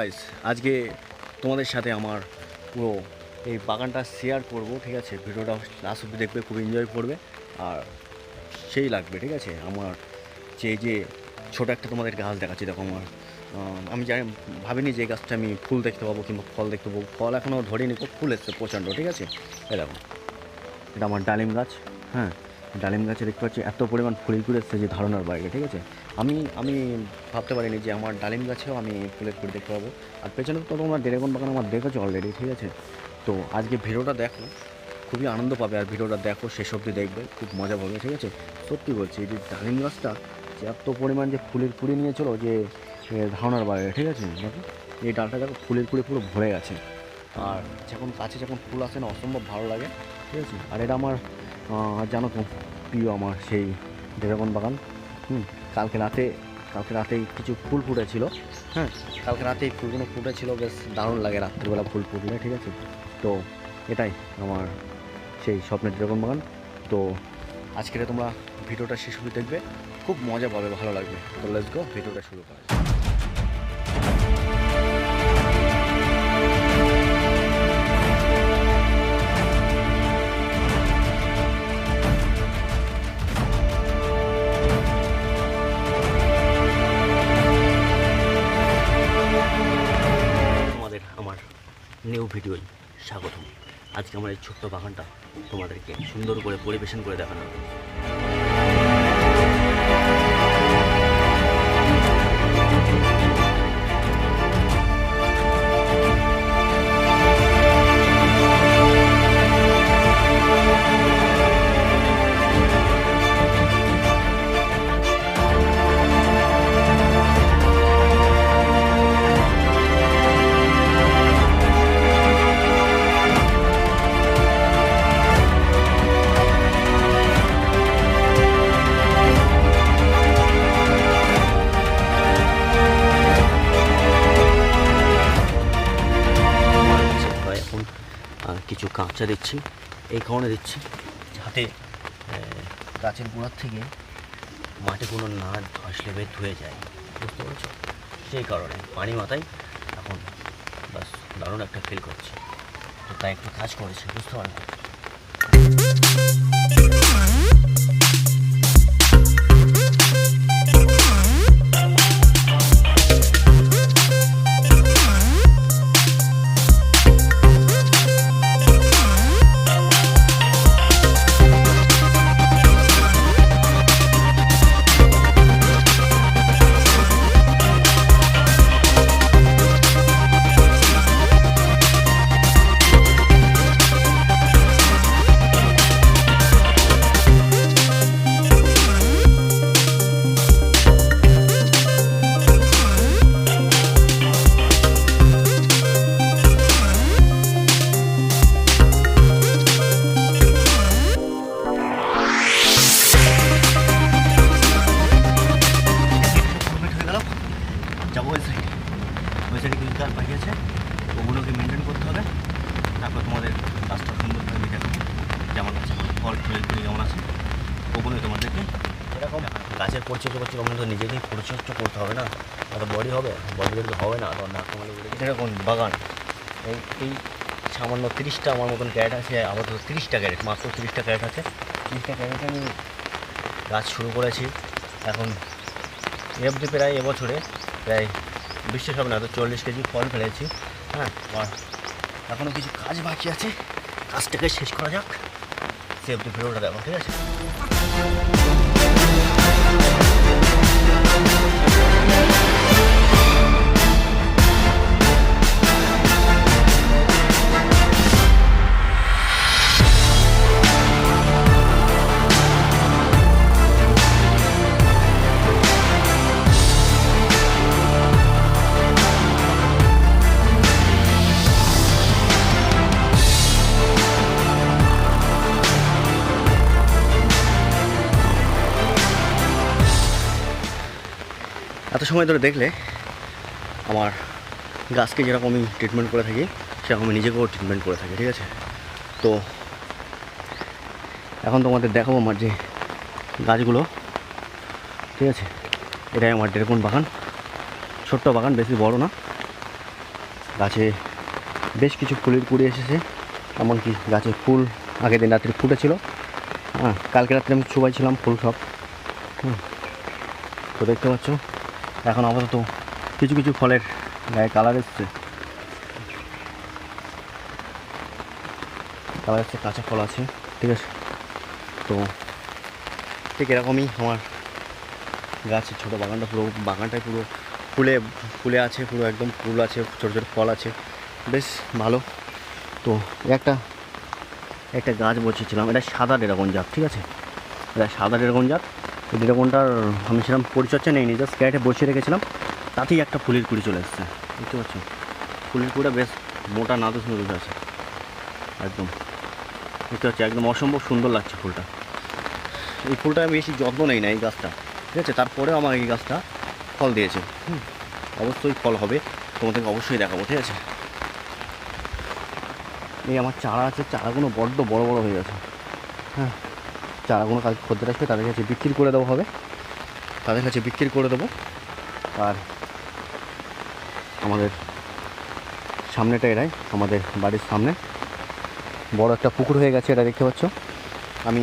Guys আজকে তোমাদের সাথে আমার পুরো এই বাগানটা শেয়ার করব, ঠিক আছে? ভিডিওটা লাস্ট অব্দি দেখবে, খুব এনজয় করবে। আর সেই লাগবে, ঠিক আছে? আমার যে যে ছোটো একটা তোমাদের গাছ দেখাচ্ছি, দেখো আমার। আমি জানি, ভাবিনি যে গাছটা আমি ফুল দেখতে পাবো কিংবা ফল দেখতে পাবো। ফল এখনও ধরিনি খুব ফুল এসছে প্রচণ্ড, ঠিক আছে? এ দেখো, এটা আমার ডালিম গাছ হ্যাঁ? ডালিম গাছে দেখতে পাচ্ছি এত পরিমাণ ফুলের কুড়ি এসছে যে ধারণার বাইরে, ঠিক আছে? আমি আমি ভাবতে পারিনি যে আমার ডালিম গাছেও আমি ফুলের কুড়ি দেখতে পাবো। আর পেছনে তো তোমার ডেরেগন বাগান আমার দেখেছ অলরেডি ঠিক আছে? তো আজকে ভিডিওটা দেখো, খুবই আনন্দ পাবে। আর ভিডিওটা দেখো, শেষ অবধি দেখবে, খুব মজা পাবে, ঠিক আছে? সত্যি বলছি যে ডালিম গাছটা যে এত পরিমাণ যে ফুলের কুড়ি নিয়ে চলো যে ধারণার বাইরে, ঠিক আছে? দেখো, এই ডালটা দেখো, ফুলের কুড়ি পুরো ভরে গেছে। আর যখন কাছে যখন ফুল আসে না, অসম্ভব ভালো লাগে, ঠিক আছে? আর এটা আমার জানো তো, প্রিয় আমার সেই ড্রাগন বাগান, হুম, কালকে রাতে, কালকে রাতেই কিছু ফুল ফুটেছিল হ্যাঁ কালকে রাতে এই ফুলগুলো ফুটেছিল, বেশ দারুণ লাগে, রাত্রিবেলা ফুল ফুটলে ঠিক আছে? তো এটাই আমার সেই স্বপ্নের ড্রাগন বাগান। তো আজকের তোমরা ভিডিওটা শেষ অবধি দেখবে, খুব মজা পাবে, ভালো লাগবে। তো লেটস গো ভিডিওটা শুরু করা নিউ ভিডিওয় স্বাগতম আজকে আমার এই ছোট্ট বাগানটা তোমাদেরকে সুন্দর করে পরিবেশন করে দেখানো হবে। কাঁচা দিচ্ছি, এই কারণে দিচ্ছি। যাতে গাছের গোড়ার থেকে মাটি কোনো না ধসলে বের ধুয়ে যায়। বুঝতে পারছ? সেই কারণে পানি মাথায় এখন বাস দারুণ একটা ফিল করছে। তো তাই একটু কাজ করেছে, বুঝতে পারলে? নিজেকেই পরিচর্যা করতে হবে না। অত বডি হবে বডি তো হবে না তখন নাক কামালে এরকম বাগান, এই এই সামান্য তিরিশটা আমার মতন ক্যারেট আছে, আপাতত তিরিশটা ক্যারেট, মাত্র তিরিশটা ক্যারেট আছে। তিরিশটা ক্যারেটে আমি গাছ শুরু করেছি। এখন এ অবধি প্রায় এবছরে প্রায় বিশ্বাস হবে না, তো চল্লিশ কেজি ফল ফেলেছি হ্যাঁ? এখনও কিছু কাজ বাকি আছে, কাজটাকে শেষ করা যাক, সে অবধি ভিডিওটা দেখো ঠিক আছে? এত সময় ধরে দেখলে আমার গাছকে যেরকম আমি ট্রিটমেন্ট করে থাকি, সেরকম আমি নিজেকেও ট্রিটমেন্ট করে থাকি, ঠিক আছে? তো এখন তোমাদের দেখাবো আমার যে গাছগুলো, ঠিক আছে? এটাই আমার ডেরকুন বাগান, ছোট্ট বাগান, বেশি বড় না। গাছে বেশ কিছু ফুলের কুড়ি এসেছে, এমনকি গাছে ফুল আগের দিন রাত্রে ফুটেছিল। হ্যাঁ কালকে রাত্রে আমি ছিলাম ফুল সব। হুম, তো দেখতে পাচ্ছ? এখন আপাতত কিছু কিছু ফলের গায়ে কালার এসছে। কালার এসছে কাঁচা ফল আছে, ঠিক আছে? তো ঠিক এরকমই আমার গাছের ছোটো বাগানটা পুরো, বাগানটাই পুরো ফুলে ফুলে আছে, পুরো একদম ফুল আছে, ছোটো ছোটো ফল আছে। বেশ ভালো। তো একটা একটা গাছ বসিয়েছিলাম এটা সাদা ড্রাগন জাত, ঠিক আছে? এটা সাদা ড্রাগন জাত। এই ড্রাগনটার আমি সেরকম পরিচর্যা নেইনি, জাস্ট ক্যারেটে বসিয়ে রেখেছিলাম, তাতেই একটা ফুলের কুড়ি চলে এসছে। বুঝতে পারছ? ফুলের কুড়িটা বেশ মোটা নাদুস নাদুস আছে। একদম। বুঝতে পারছি? একদম অসম্ভব সুন্দর লাগছে ফুলটা। এই ফুলটা আমি বেশি যত্ন নেই না এই গাছটা, ঠিক আছে? তারপরেও আমার এই গাছটা ফল দিয়েছে। হুম। অবশ্যই ফল হবে, তোমাদেরকে অবশ্যই দেখাবো, ঠিক আছে? এই আমার চারা আছে, চারাগুলো বড্ড বড় বড় হয়ে গেছে। হ্যাঁ। চারাগুলো কাজ খদ্দের আসবে তাদের কাছে বিক্রি করে দেওয়া হবে। তাদের কাছে বিক্রি করে দেবো। আর আমাদের সামনেটা এরাই, আমাদের বাড়ির সামনে। বড় একটা পুকুর হয়ে গেছে, এটা দেখতে পাচ্ছ। আমি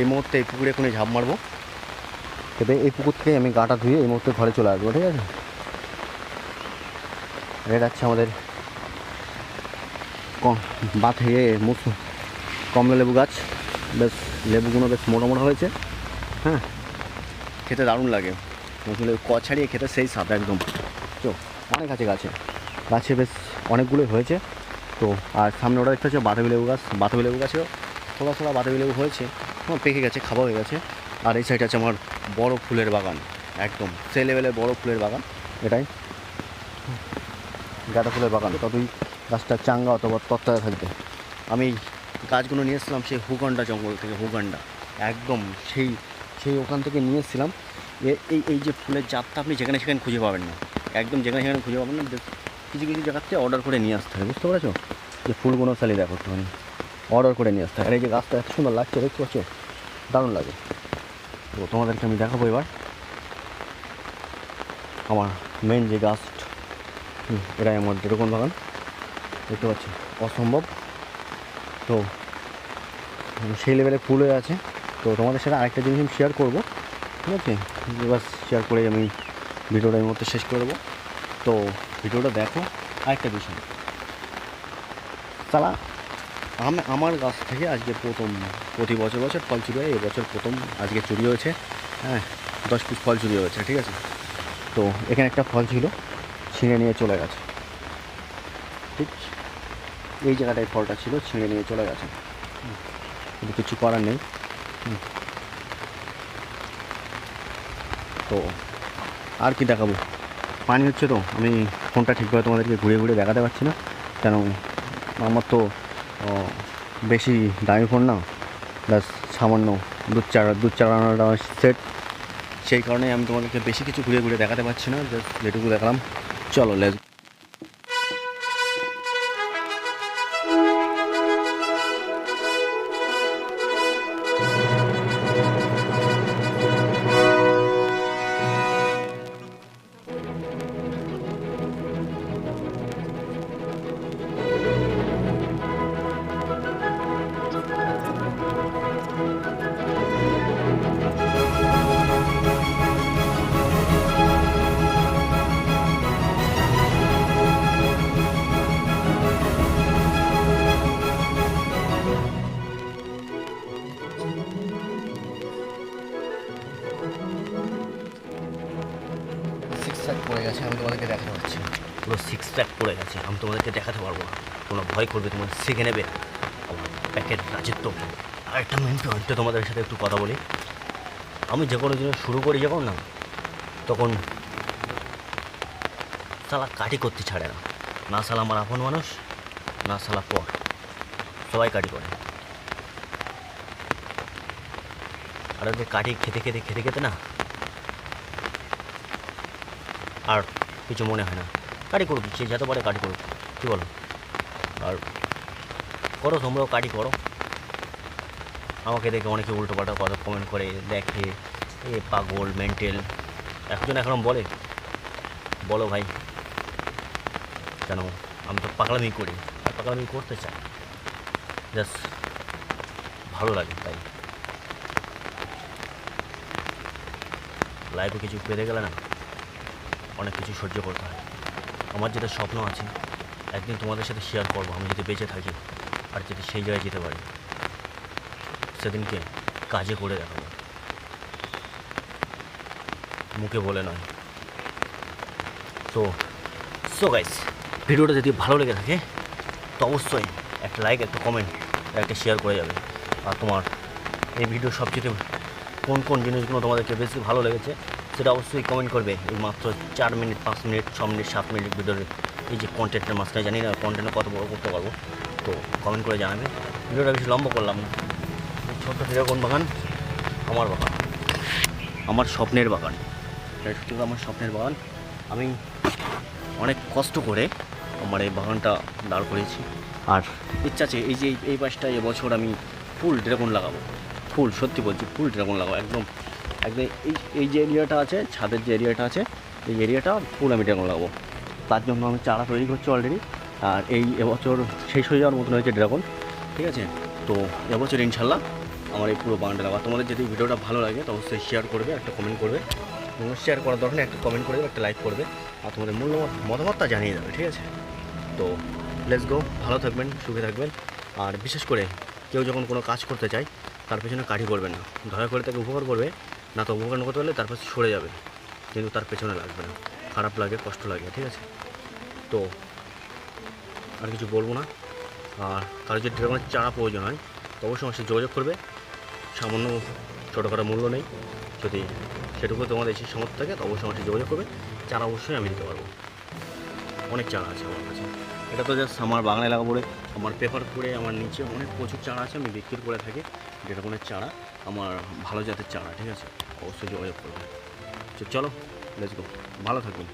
এই মুহূর্তে এই পুকুরে কোনো ঝাঁপ মারবো। তবে এই পুকুর থেকে আমি গাটা ধুয়ে এই মুহূর্তে ঘরে চলে আসব, ঠিক আছে? এটা হচ্ছে আমাদের ইয়ে মুস কমলা লেবু গাছ। বেশ লেবুগুলো বেশ মোটা মোটা হয়েছে। হ্যাঁ খেতে দারুণ লাগে। আসলে ক ছাড়িয়ে খেতে সেই স্বাদ একদম। তো, অনেক আছে গাছে। গাছে বেশ অনেকগুলোই হয়েছে। তো, আর সামনে ওটা দেখতে হচ্ছে বাতাবি লেবু গাছ। বাতাবি লেবু গাছেও থোড়া থোড়া বাতাবি লেবু হয়েছে। আমার পেকে গেছে, খাওয়া হয়ে গেছে। আর এই সাইড আছে আমার বড় ফুলের বাগান। একদম সেই লেভেলের বড় ফুলের বাগান। এটাই। গাঁদা ফুলের বাগান। ততই গাছটা চাঙ্গা অথবা তত্ত্বায় থাকবে। আমি গাছগুলো নিয়ে এসেছিলাম, সেই হুগান্ডা জঙ্গল থেকে, হুগান্ডা। একদম সেই সেই ওখান থেকে নিয়ে এসেছিলাম। এই এই যে ফুলের জাতটা আপনি যেখানে সেখানে খুঁজে পাবেন না। একদম যেখানে সেখানে খুঁজে পাবেন না কিছু কিছু জায়গার থেকে অর্ডার করে নিয়ে আসতে হবে, বুঝতে পেরেছ? যে ফুলগুলো সালি দেখো একটুখানি। অর্ডার করে নিয়ে আসতে হবে। আর এই যে গাছটা এত সুন্দর লাগছে, দেখতে পাচ্ছ? দারুণ লাগে। তো তোমাদেরকে আমি দেখাবো এবার। আমার মেন যে গাছ এটাই আমার যেরকম বাগান, দেখতে পাচ্ছি? অসম্ভব। তো সেই লেভেলে ফুল হয়ে আছে। তো তোমাদের সাথে আরেকটা জিনিস আমি শেয়ার করব, ঠিক আছে? এবার শেয়ার করে আমি ভিডিওটা এই মুহূর্তে শেষ করে দেবো। তো ভিডিওটা দেখো, আরেকটা বিষয় তারা আমি, আমার গাছ থেকে আজকে প্রথম, প্রতি বছর বছর ফল চুরি হয়, এবছর প্রথম আজকে চুরি হয়েছে। হ্যাঁ দশ পিস ফল চুরি হয়েছে, ঠিক আছে? তো এখানে একটা ফল ছিল, ছিঁড়ে নিয়ে চলে গেছে। ঠিক? এই জায়গাটায় ফলটা ছিল, ছিঁড়ে নিয়ে চলে গেছে। কিছু করার নেই। তো আর কি দেখাবো? পানি হচ্ছে তো, আমি ফোনটা ঠিকভাবে তোমাদেরকে ঘুরে ঘুরে দেখাতে পারছি না। কেন, আমার তো বেশি দামি ফোন না, ব্যাস সামান্য দু চার দু চার সেট সেই কারণে আমি তোমাদেরকে বেশি কিছু ঘুরে ঘুরে দেখাতে পারছি না জাস্ট যেটুকু দেখালাম। চলো লেজ পড়ে গেছে, আমি তোমাদেরকে দেখাতে পারছি। পুরো সিক্স প্যাক পড়ে গেছে, আমি তোমাদেরকে দেখাতে পারব না। তোমরা ভয় করবে, তোমার শিখে নেবে। প্যাকের রাজত্ব। আর একটা মেন পয়েন্টে তোমাদের সাথে একটু কথা বলি। আমি যে কোনো জিনিস শুরু করি যখন না, তখন সালা কাটি করতে ছাড়ে না। না সালা আমার আপন মানুষ, না সালা পর। সবাই কাটি করে। আর ওদের কাটি খেতে খেতে খেতে খেতে না আর কিছু মনে হয় না। কাটি করুক, সে যত পারে কাটি করুক, কী বলো? আর করো, তোমরাও কাটি করো। আমাকে দেখে অনেকে উল্টো পাল্টা কথা কমেন্ট করে, দেখে, এ পাগল মেন্টেল একজন এখন বলে। বলো ভাই, কেন? আমি তো পাগলামি করি, আর পাগলামি করতে চাই। জাস্ট ভালো লাগে তাই। লাইফে কিছু পেরে গেলে না। অনেক কিছু সহ্য করতে হয়। আমার যেটা স্বপ্ন আছে, একদিন তোমাদের সাথে শেয়ার করব, আমি যদি বেঁচে থাকি, আর যদি সেই জায়গায় যেতে পারি, সেদিনকে কাজে করে দেখাবো। মুখে বলে নয়। তো সো গাইস ভিডিওটা যদি ভালো লেগে থাকে, তো অবশ্যই একটা লাইক একটা কমেন্ট একটা শেয়ার করে যাবে। আর তোমার এই ভিডিও সবচেয়ে কোন কোন জিনিসগুলো তোমাদেরকে বেশি ভালো লেগেছে সেটা অবশ্যই কমেন্ট করবে। এই মাত্র চার মিনিট, পাঁচ মিনিট, ছ মিনিট, সাত মিনিট ভিডিওর এই যে কন্টেন্টের মাঝখানে জানি না কন্টেন্টে কত বড় করতে পারব। তো কমেন্ট করে জানাবে। ভিডিওটা বেশি লম্বা করলাম না। ছোট্ট কোন বাগান? আমার বাগান। আমার স্বপ্নের বাগান। এটা সত্যি আমার স্বপ্নের বাগান। আমি অনেক কষ্ট করে আমার এই বাগানটা দাঁড় করিয়েছি। আর ইচ্ছা আছে, এই যে এই পাশটা এবছর আমি ফুল ড্রাগন লাগাবো। ফুল, সত্যি বলছি, ফুল ড্রাগন লাগাবো, একদম। একদম এই এই যে এরিয়াটা আছে, ছাদের যে এরিয়াটা আছে, এই এরিয়াটা ফুল আমি ড্রাগন লাগাবো। তার জন্য আমি চারা তৈরি করছি অলরেডি আর এই এবছর শেষ হয়ে যাওয়ার মতন হয়েছে ড্রাগন ঠিক আছে? তো এবছর ইনশাল্লাহ আমার এই পুরো বাগানটা লাগা তোমাদের যদি ভিডিওটা ভালো লাগে, তো অবশ্যই শেয়ার করবে, একটা কমেন্ট করবে। এবং শেয়ার করার দরকার একটা কমেন্ট করে দেবে, একটা লাইক করবে। আর তোমাদের মূল্যবান মতামতটা জানিয়ে দেবে, ঠিক আছে? তো লেটস গো ভালো থাকবেন, সুখে থাকবেন। আর বিশেষ করে কেউ যখন কোনো কাজ করতে চায়, তার পেছনে কাঠি করবেন না। দয়া করে তাকে উপকার করবে। না তো উপকার করতে পারলে তার পাশে সরে যাবে। কিন্তু তার পেছনে লাগবে না। খারাপ লাগে, কষ্ট লাগে, ঠিক আছে? তো আর কিছু বলব না। আর কারও যদি ড্রাগনের চারা প্রয়োজন হয়, তো অবশ্যই আমার সাথে যোগাযোগ করবে। সামান্য ছোটোখাটো মূল্য নেই। যদি সেটুকু তোমাদের এসে সামর্থ্য থাকে, তো অবশ্যই আমার যোগাযোগ করবে। চারা অবশ্যই আমি দিতে পারব। অনেক চারা আছে আমার কাছে। এটা তো জাস্ট আমার বাংলায় লাগা পড়ে আমার পেপার করে, আমার নিচে অনেক প্রচুর চারা আছে, আমি বিক্রি করে থাকি। ড্রাগনের চারা, আমার ভালো জাতের চারা, ঠিক আছে? অবশ্যই যোগাযোগ করবে তো চলো লেটস গো ভালো থাকবেন।